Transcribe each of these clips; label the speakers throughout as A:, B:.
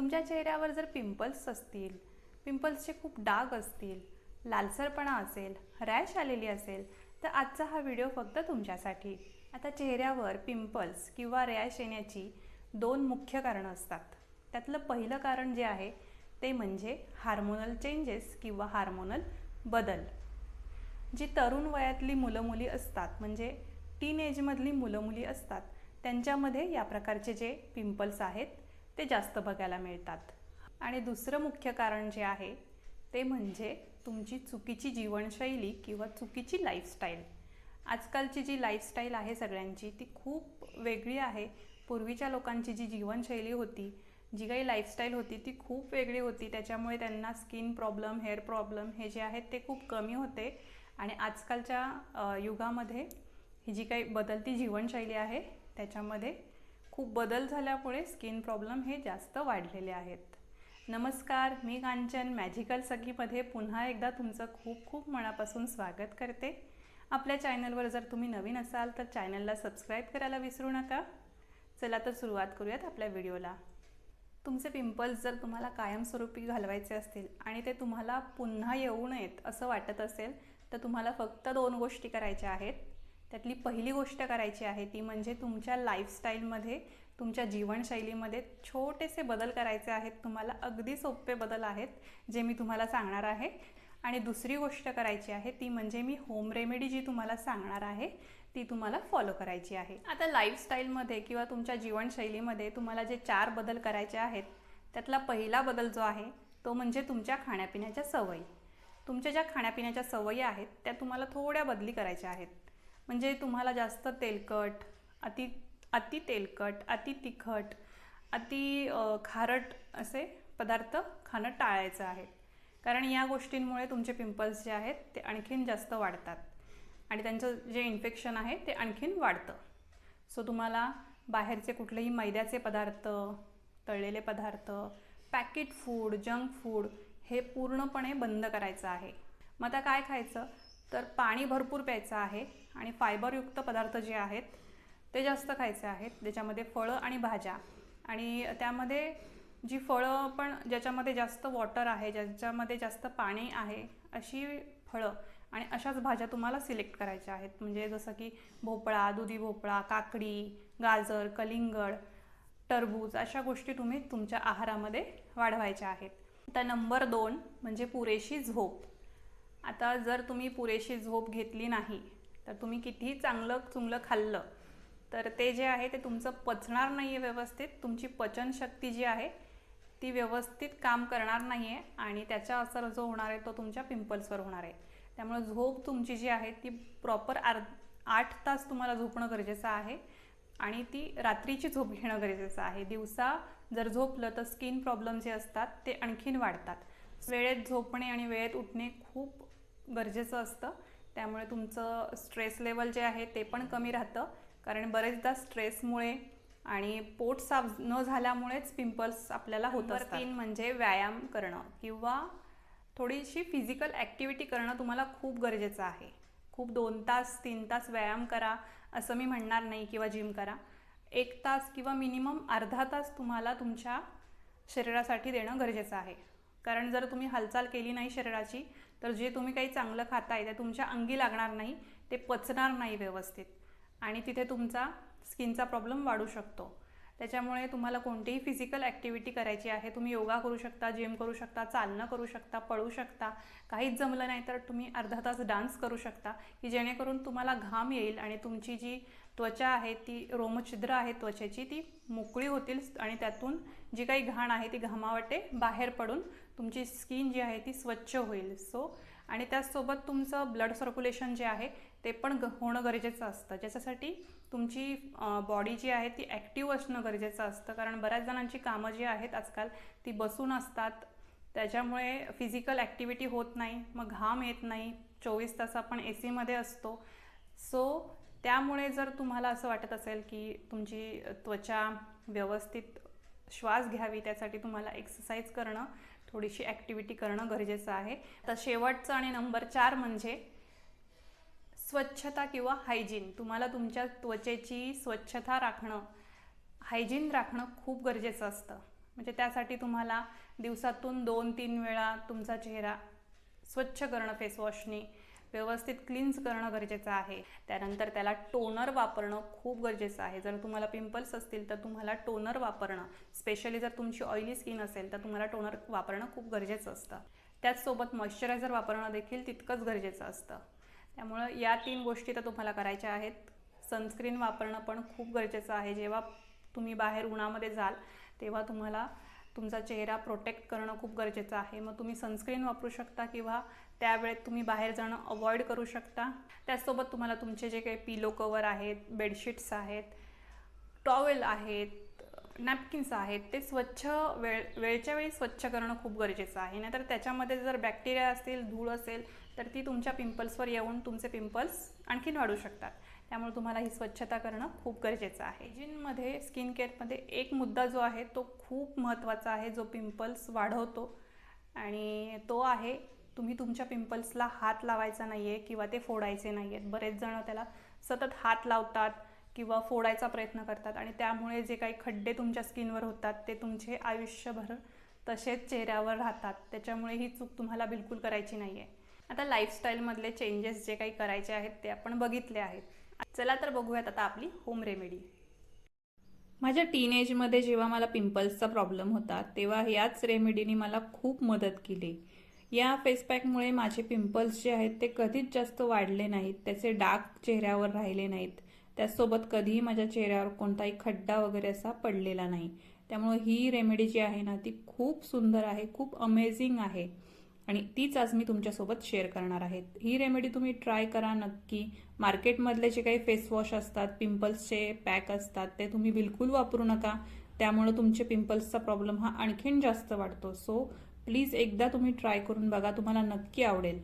A: तुमच्या चेहऱ्यावर जर पिंपल्स असतील पिंपल्सचे खूप डाग असतील लालसरपणा असेल रॅश आलेली असेल तर आजचा हा व्हिडिओ फक्त तुमच्यासाठी. आता चेहऱ्यावर पिंपल्स किंवा रॅश येण्याची दोन मुख्य कारणं असतात. त्यातलं पहिलं कारण जे आहे ते म्हणजे हार्मोनल चेंजेस किंवा हार्मोनल बदल. जी तरुण वयातली मुलं मुली असतात म्हणजे टीन एजमधली मुलं मुली असतात त्यांच्यामध्ये या प्रकारचे जे पिंपल्स आहेत ते जास्त बघायला मिळतात. आणि दुसरं मुख्य कारण जे आहे ते म्हणजे तुमची चुकीची जीवनशैली किंवा चुकीची लाईफस्टाईल आजकालची जी लाईफस्टाईल आहे सगळ्यांची ती खूप वेगळी आहे. पूर्वीच्या लोकांची जी जीवनशैली होती जी काही लाईफस्टाईल होती ती खूप वेगळी होती. त्याच्यामुळे त्यांना स्किन प्रॉब्लेम हेअर प्रॉब्लेम हे जे आहेत ते खूप कमी होते. आणि आजकालच्या युगामध्ये ही जी काही बदलती जीवनशैली आहे त्याच्यामध्ये खूप बदल झाल्यामुळे स्किन प्रॉब्लेम हे जास्त वाढलेले आहेत. नमस्कार मी कांचन मॅजिकल सखीमध्ये पुन्हा एकदा तुमचं खूप खूप मनापासून स्वागत करते. आपल्या चॅनलवर जर तुम्ही नवीन असाल तर चॅनलला सबस्क्राईब करायला विसरू नका. चला तर सुरुवात करूयात आपल्या व्हिडिओला. तुमचे पिंपल्स जर तुम्हाला कायमस्वरूपी घालवायचे असतील आणि ते तुम्हाला पुन्हा येऊ नयेत असं वाटत असेल तर तुम्हाला फक्त दोन गोष्टी करायच्या आहेत. त्यातली पहिली गोष्ट करायची आहे ती म्हणजे तुमच्या लाईफस्टाईलमध्ये तुमच्या जीवनशैलीमध्ये छोटेसे बदल करायचे आहेत. तुम्हाला अगदी सोपे बदल आहेत जे मी तुम्हाला सांगणार आहे. आणि दुसरी गोष्ट करायची आहे ती म्हणजे मी होम रेमेडी जी तुम्हाला सांगणार आहे ती तुम्हाला फॉलो करायची आहे. आता लाईफस्टाईलमध्ये किंवा तुमच्या जीवनशैलीमध्ये तुम्हाला जे चार बदल करायचे आहेत त्यातला पहिला बदल जो आहे तो म्हणजे तुमच्या खाण्यापिण्याच्या सवयी. तुमच्या ज्या खाण्यापिण्याच्या सवयी आहेत त्या तुम्हाला थोड्या बदली करायच्या आहेत. म्हणजे तुम्हाला जास्त तेलकट अति अति तेलकट अति तिखट अति खारट असे पदार्थ खाणं टाळायचं आहे. कारण या गोष्टींमुळे तुमचे पिंपल्स जे आहेत ते आणखीन जास्त वाढतात. आणि त्यांचं जे इन्फेक्शन आहे ते आणखीन वाढतं. सो तुम्हाला बाहेरचे कुठलेही मैद्याचे पदार्थ तळलेले पदार्थ पॅकेट फूड जंक फूड हे पूर्णपणे बंद करायचं आहे. मग आता काय खायचं? तर पाणी भरपूर प्यायचं आहे. आणि फायबरयुक्त पदार्थ जे आहेत ते जास्त खायचे आहेत. ज्याच्यामध्ये फळं आणि भाज्या. आणि त्यामध्ये जी फळं पण ज्याच्यामध्ये जास्त वॉटर आहे ज्याच्यामध्ये जास्त पाणी आहे अशी फळं आणि अशाच भाज्या तुम्हाला सिलेक्ट करायच्या आहेत. म्हणजे जसं की भोपळा दुधी भोपळा काकडी गाजर कलिंगड टरबूज अशा गोष्टी तुम्ही तुमच्या आहारामध्ये वाढवायच्या आहेत. आता नंबर दोन म्हणजे पुरेशी झोप. आता जर तुम्ही पुरेशी झोप घेतली नाही तर तुम्ही कितीही चांगलं चुंगलं खाल्लं तर ते जे आहे ते तुमचं पचणार नाही आहे व्यवस्थित. तुमची पचनशक्ती जी आहे ती व्यवस्थित काम करणार नाही आहे आणि त्याचा असर जो होणार आहे तो तुमच्या पिंपल्सवर होणार आहे. त्यामुळे झोप तुमची जी आहे ती प्रॉपर आर आठ तास तुम्हाला झोपणं गरजेचं आहे आणि ती रात्रीची झोप घेणं गरजेचं आहे. दिवसा जर झोपलं तर स्किन प्रॉब्लेम जे असतात ते आणखीन वाढतात. वेळेत झोपणे आणि वेळेत उठणे खूप गरजेचं असतं. त्यामुळे तुमचं स्ट्रेस लेवल जे आहे ते पण कमी राहतं. कारण बरेचदा स्ट्रेसमुळे आणि पोट साफ न झाल्यामुळेच पिंपल्स आपल्याला होत असतात. तीन म्हणजे व्यायाम करणं किंवा थोडीशी फिजिकल ॲक्टिव्हिटी करणं तुम्हाला खूप गरजेचं आहे. खूप दोन तास तीन तास व्यायाम करा असं मी म्हणणार नाही किंवा जिम करा. एक तास किंवा मिनिमम अर्धा तास तुम्हाला तुमच्या शरीरासाठी देणं गरजेचं आहे. कारण जर तुम्ही हालचाल केली नाही शरीराची तर जे तुम्ही काही चांगलं खाताय ते तुमच्या अंगी लागणार नाही ते पचणार नाही व्यवस्थित. आणि तिथे तुमचा स्किनचा प्रॉब्लेम वाढू शकतो. त्याच्यामुळे तुम्हाला कोणतीही फिजिकल ॲक्टिव्हिटी करायची आहे तुम्ही योगा करू शकता जिम करू शकता चालणं करू शकता पळू शकता काहीच जमलं नाही तर तुम्ही अर्धा तास डान्स करू शकता की जेणेकरून तुम्हाला घाम येईल आणि तुमची जी त्वचा आहे ती रोमछिद्र आहे त्वचेची ती मोकळी होतील आणि त्यातून जी काही घाण आहे ती घामावाटे बाहेर पडून तुमची स्किन जी आहे ती स्वच्छ होईल. सो आणि त्याचसोबत तुमचं ब्लड सर्क्युलेशन जे आहे ते पण ग होणं गरजेचं असतं. ज्याच्यासाठी तुमची बॉडी जी आहे ती ॲक्टिव्ह असणं गरजेचं असतं. कारण बऱ्याच जणांची कामं जी आहेत आजकाल ती बसून असतात. त्याच्यामुळे फिजिकल ॲक्टिव्हिटी होत नाही. मग घाम येत नाही. चोवीस तास आपण ए सीमध्ये असतो. सो त्यामुळे जर तुम्हाला असं वाटत असेल की तुमची त्वचा व्यवस्थित श्वास घ्यावी त्यासाठी तुम्हाला एक्सरसाइज करणं थोडीशी ॲक्टिव्हिटी करणं गरजेचं आहे. तर शेवटचं आणि नंबर चार म्हणजे स्वच्छता किंवा हायजीन तुम्हाला तुमच्या त्वचेची स्वच्छता राखणं हायजीन राखणं खूप गरजेचं असतं. म्हणजे त्यासाठी तुम्हाला दिवसातून दोन तीन वेळा तुमचा चेहरा स्वच्छ करणं फेसवॉशनी व्यवस्थित क्लीन्स करणं गरजेचं आहे. त्यानंतर त्याला टोनर वापरणं खूप गरजेचं आहे. जर तुम्हाला पिंपल्स असतील तर तुम्हाला टोनर वापरणं स्पेशली जर तुमची ऑइली स्किन असेल तर तुम्हाला टोनर वापरणं खूप गरजेचं असतं. त्याचसोबत मॉइश्चरायझर वापरणं देखील तितकंच गरजेचं असतं. त्यामुळं या तीन गोष्टी तर तुम्हाला करायच्या आहेत. सनस्क्रीन वापरणं पण खूप गरजेचं आहे. जेव्हा तुम्ही बाहेर उन्हामध्ये जाल तेव्हा तुम्हाला तुमचा चेहरा प्रोटेक्ट करणं खूप गरजेचं आहे. मग तुम्ही सनस्क्रीन वापरू शकता किंवा त्यावेळेत तुम्ही बाहेर जाणं अवॉइड करू शकता. त्याचसोबत तुम्हाला तुमचे जे काही पिलो कवर आहेत बेडशीट्स आहेत टॉवेल आहेत नॅपकिन्स आहेत ते स्वच्छ वेळ वेळच्या वेळी स्वच्छ करणं खूप गरजेचं आहे. नाहीतर त्याच्यामध्ये जर बॅक्टेरिया असतील धूळ असेल तर ती तुमच्या पिंपल्सवर येऊन तुमचे पिंपल्स आणखीन वाढू शकतात. त्यामुळे तुम्हाला ही स्वच्छता करणं खूप गरजेचं आहे. जिनमध्ये स्किन केअरमध्ये एक मुद्दा जो आहे तो खूप महत्त्वाचा आहे जो पिंपल्स वाढवतो. आणि तो आहे तुम्ही तुमच्या पिंपल्सला हात लावायचा नाही आहे किंवा ते फोडायचे नाही आहेत बरेच जण त्याला सतत हात लावतात किंवा फोडायचा प्रयत्न करतात आणि त्यामुळे जे काही खड्डे तुमच्या स्किनवर होतात ते तुमचे आयुष्यभर तसेच चेहऱ्यावर राहतात. त्याच्यामुळे ही चूक तुम्हाला बिलकुल करायची नाही आहे आता लाईफस्टाईलमधले चेंजेस जे काही करायचे आहेत ते आपण बघितले आहेत. चला तर बघूयात आता आपली होम रेमेडी माझ्या टीनेजमध्ये जेव्हा मला पिंपल्सचा प्रॉब्लेम होता तेव्हा याच रेमेडीने मला खूप मदत केली. या फेस पॅकमुळे माझे पिंपल्स जे आहेत ते कधीच जास्त वाढले नाहीत. त्याचे डाग चेहऱ्यावर राहिले नाहीत. त्याचसोबत कधीही माझ्या चेहऱ्यावर कोणताही खड्डा वगैरे असा पडलेला नाही. त्यामुळे ही रेमेडी जी आहे ना ती खूप सुंदर आहे खूप अमेझिंग आहे. आणि तीच आज मी तुमच्यासोबत शेअर करणार आहे. ही रेमेडी तुम्ही ट्राय करा नक्की. मार्केटमधले जे काही फेसवॉश असतात पिंपल्सचे पॅक असतात ते तुम्ही बिलकुल वापरू नका. त्यामुळे तुमचे पिंपल्सचा प्रॉब्लेम हा आणखीन जास्त वाढतो. सो प्लीज एकदा तुम्ही ट्राय करून बघा तुम्हाला नक्की आवडेल.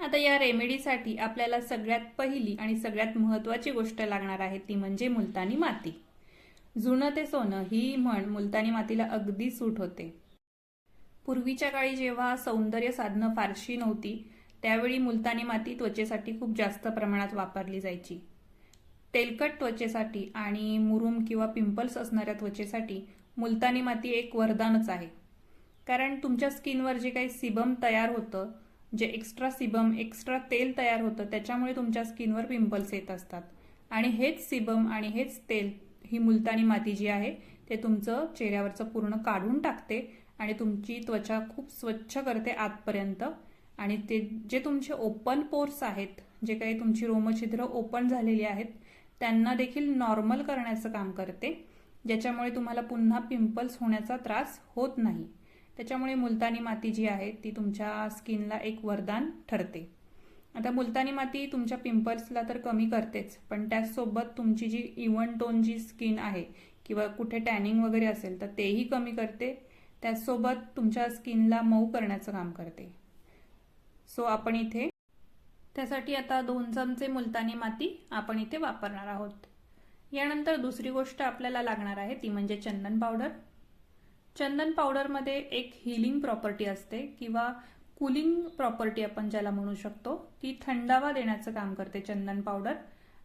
A: आता या रेमेडीसाठी आपल्याला सगळ्यात पहिली आणि सगळ्यात महत्त्वाची गोष्ट लागणार आहे ती म्हणजे मुलतानी माती. जुनं ते सोनं ही म्हण मुलतानी मातीला अगदी सूट होते. पूर्वीच्या काळी जेव्हा सौंदर्य साधनं फारशी नव्हती त्यावेळी मुलतानी माती त्वचेसाठी खूप जास्त प्रमाणात वापरली जायची. तेलकट त्वचेसाठी आणि मुरुम किंवा पिंपल्स असणाऱ्या त्वचेसाठी मुलतानी माती एक वरदानच आहे. कारण तुमच्या स्किनवर जे काही सिबम तयार होतं जे एक्स्ट्रा सिबम एक्स्ट्रा तेल तयार होतं त्याच्यामुळे तुमच्या स्किनवर पिंपल्स येत असतात. आणि हेच सिबम आणि हेच तेल ही मुलतानी माती जी आहे ते तुमचं चेहऱ्यावरचं पूर्ण काढून टाकते आणि तुमची त्वचा खूप स्वच्छ करते आतपर्यंत. आणि ते जे तुमचे ओपन पोर्स आहेत जे काही तुमची रोमछिद्र ओपन झालेली आहेत त्यांना देखील नॉर्मल करण्याचं काम करते ज्याच्यामुळे तुम्हाला पुन्हा पिंपल्स होण्याचा त्रास होत नाही. त्याच्यामुळे मुलतानी माती जी आहे ती तुमच्या स्किनला एक वरदान ठरते. आता मुलतानी माती तुमच्या पिंपल्सला तर कमी करतेच पण त्याचसोबत तुमची जी इवन टोन जी स्किन आहे किंवा कुठे टॅनिंग वगैरे असेल तर तेही कमी करते. त्याचसोबत तुमच्या स्किनला मऊ करण्याचं काम करते. सो आपण इथे त्यासाठी आता दोन चमचे मुलतानी माती आपण इथे वापरणार आहोत. यानंतर दुसरी गोष्ट आपल्याला लागणार आहे ती म्हणजे चंदन पावडर. चंदन पावडरमध्ये एक हिलिंग प्रॉपर्टी असते किंवा कुलिंग प्रॉपर्टी आपण ज्याला म्हणू शकतो ती थंडावा देण्याचं काम करते चंदन पावडर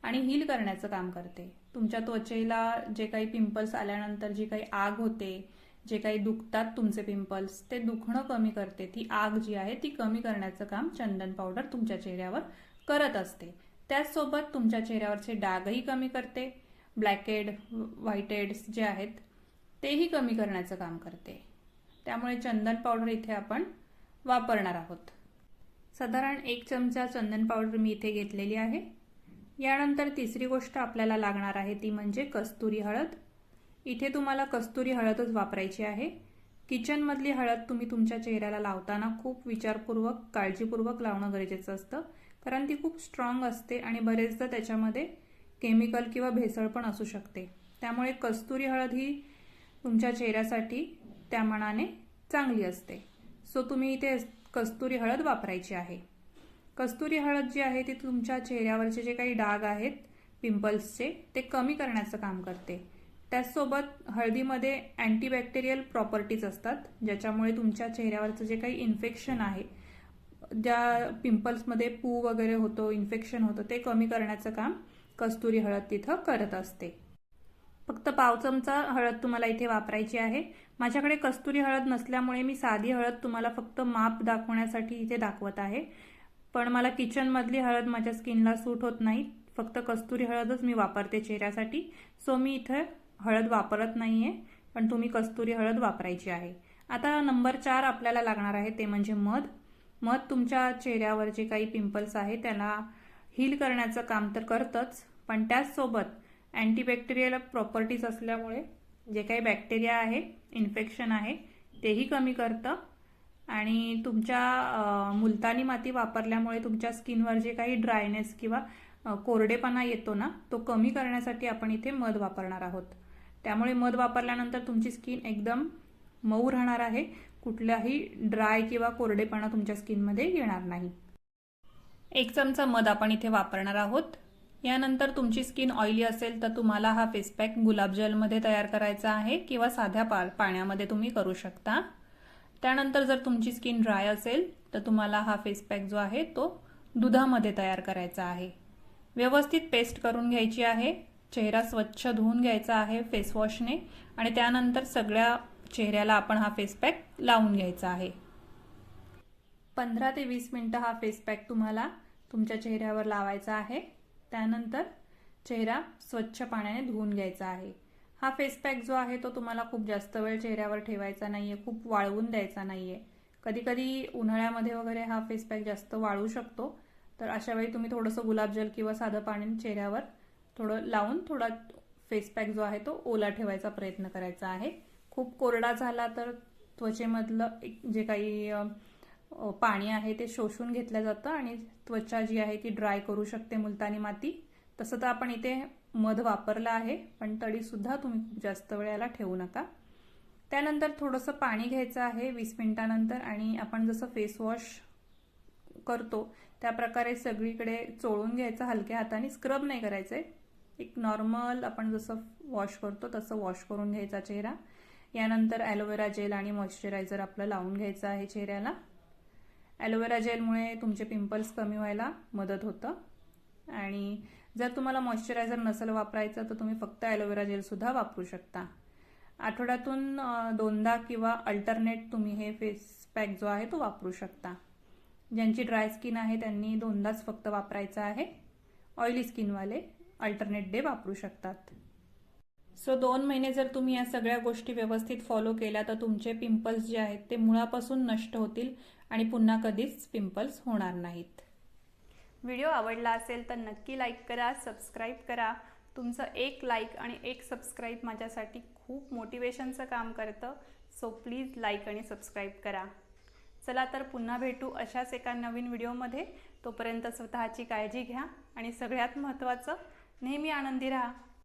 A: आणि हील करण्याचं काम करते. तुमच्या त्वचेला जे काही पिंपल्स आल्यानंतर जी काही आग होते जे काही दुखतात तुमचे पिंपल्स ते दुखणं कमी करते. ती आग जी आहे ती कमी करण्याचं काम चंदन पावडर तुमच्या चेहऱ्यावर करत असते. त्याचसोबत तुमच्या चेहऱ्यावरचे डागही कमी करते. ब्लॅकेड व्हाईटेड्स जे आहेत तेही कमी करण्याचं काम करते. त्यामुळे चंदन पावडर इथे आपण वापरणार आहोत. साधारण एक चमचा चंदन पावडर मी इथे घेतलेली आहे. यानंतर तिसरी गोष्ट आपल्याला लागणार आहे ती म्हणजे कस्तुरी हळद. इथे तुम्हाला कस्तुरी हळदच वापरायची आहे. किचनमधली हळद तुम्ही तुमच्या चेहऱ्याला लावताना खूप विचारपूर्वक काळजीपूर्वक लावणं गरजेचं असतं. कारण ती खूप स्ट्रॉंग असते आणि बरेचदा त्याच्यामध्ये केमिकल किंवा भेसळ पण असू शकते. त्यामुळे कस्तुरी हळद ही तुमच्या चेहऱ्यासाठी त्या मनाने चांगली असते. सो तुम्ही इथे कस्तुरी हळद वापरायची आहे. कस्तुरी हळद जी आहे ती तुमच्या चेहऱ्यावरचे जे काही डाग आहेत पिंपल्सचे ते कमी करण्याचं काम करते. त्याचसोबत हळदीमध्ये अँटीबॅक्टेरियल प्रॉपर्टीज असतात ज्याच्यामुळे तुमच्या चेहऱ्यावरचं जे काही इन्फेक्शन आहे ज्या पिंपल्समध्ये पू वगैरे होतो इन्फेक्शन होतं ते कमी करण्याचं काम कस्तुरी हळद तिथं करत असते.
B: फक्त पाव चमचा हळद तुम्हाला इथे वापरायची आहे. माझ्याकडे कस्तुरी हळद नसल्यामुळे मी साधी हळद तुम्हाला फक्त माप दाखवण्यासाठी इथे दाखवत आहे. पण मला किचनमधली हळद माझ्या स्किनला सूट होत नाही. फक्त कस्तुरी हळदच मी वापरते चेहऱ्यासाठी. सो मी इथं हळद वापरत नाही आहे पण तुम्ही कस्तुरी हळद वापरायची आहे. आता नंबर चार आपल्याला लागणार आहे ते म्हणजे मध. मध तुमच्या चेहऱ्यावर जे काही पिंपल्स आहे त्याला हील करण्याचं काम तर करतंच पण त्याचसोबत अँटीबॅक्टेरियल प्रॉपर्टीज असल्यामुळे जे काही बॅक्टेरिया आहे इन्फेक्शन आहे तेही कमी करतं. आणि तुमच्या मुलतानी माती वापरल्यामुळे तुमच्या स्किनवर जे काही ड्रायनेस किंवा कोरडेपणा येतो ना तो कमी करण्यासाठी आपण इथे मध वापरणार आहोत. त्यामुळे मध वापरल्यानंतर तुमची स्किन एकदम मऊ राहणार आहे. कुठलाही ड्राय किंवा कोरडेपणा तुमच्या स्किनमध्ये येणार नाही. एक चमचा मध आपण इथे वापरणार आहोत. यानंतर तुमची स्किन ऑइली असेल तर तुम्हाला हा फेस पॅक गुलाबजलमध्ये तयार करायचा आहे किंवा साध्या पा पाण्यामध्ये तुम्ही करू शकता. त्यानंतर जर तुमची स्किन ड्राय असेल तर तुम्हाला हा फेस पॅक जो आहे तो दुधामध्ये तयार करायचा आहे. व्यवस्थित पेस्ट करून घ्यायची आहे. चेहरा स्वच्छ धुवून घ्यायचा आहे फेसवॉशने आणि त्यानंतर सगळ्या चेहऱ्याला आपण हा फेस पॅक लावून घ्यायचा आहे. पंधरा ते वीस मिनटं हा फेस पॅक तुम्हाला तुमच्या चेहऱ्यावर लावायचा आहे. त्यानंतर चेहरा स्वच्छ पाण्याने धुवून घ्यायचा आहे. हा फेस पॅक जो आहे तो तुम्हाला खूप जास्त वेळ चेहऱ्यावर ठेवायचा नाहीये खूप वाळवून द्यायचा नाहीये. कधी कधी उन्हाळ्यामध्ये वगैरे हा फेस पॅक जास्त वाळू शकतो. तर अशा वेळी तुम्ही थोडंसं गुलाबजल किंवा साधं पाणी चेहऱ्यावर थोडं लावून थोडा फेस पॅक जो आहे तो ओला ठेवायचा प्रयत्न करायचा आहे. खूप कोरडा झाला तर त्वचेमधलं एक जे काही पाणी आहे ते शोषून घेतलं जातं आणि त्वचा जी आहे ती ड्राय करू शकते मुलतानी माती. तसं तर आपण इथे मध वापरलं आहे पण तरीसुद्धा तुम्ही खूप जास्त वेळेला ठेवू नका. त्यानंतर थोडंसं पाणी घ्यायचं आहे वीस मिनिटानंतर आणि आपण जसं फेस वॉश करतो त्या प्रकारे सगळीकडे चोळून घ्यायचं हलक्या हाताने स्क्रब नाही करायचंय. एक नॉर्मल आपण जसं वॉश करतो तसं वॉश करून घ्यायचा चेहरा. यानंतर ॲलोवेरा जेल आणि मॉइश्चरायझर आपलं लावून घ्यायचं आहे चेहऱ्याला. ॲलोवेरा जेलमुळे तुमचे पिंपल्स कमी व्हायला मदत होतं. आणि जर तुम्हाला मॉइश्चरायझर नसेल वापरायचं तर तुम्ही फक्त ॲलोवेरा जेलसुद्धा वापरू शकता. आठवड्यातून दोनदा किंवा अल्टरनेट तुम्ही हे फेस पॅक जो आहे तो वापरू शकता. ज्यांची ड्राय स्किन आहे त्यांनी दोनदाच फक्त वापरायचं आहे. ऑइली स्किनवाले अल्टरनेट डे वापरू शकतात. सो दोन महिने जर तुम्ही या सगळ्या गोष्टी व्यवस्थित फॉलो केल्या तर तुमचे पिंपल्स जे आहेत ते मुळापासून नष्ट होतील आणि पुन्हा कधीच पिंपल्स होणार नाहीत.
A: व्हिडिओ आवडला असेल तर नक्की लाईक करा सबस्क्राईब करा. तुमचं एक लाईक आणि एक सबस्क्राईब माझ्यासाठी खूप मोटिवेशनचं काम करतं. सो प्लीज लाईक आणि सबस्क्राईब करा. चला तर पुन्हा भेटू अशाच एका नवीन व्हिडिओमध्ये तोपर्यंत स्वतःची काळजी घ्या आणि सगळ्यात महत्त्वाचं नेहमी आनंदी राहा.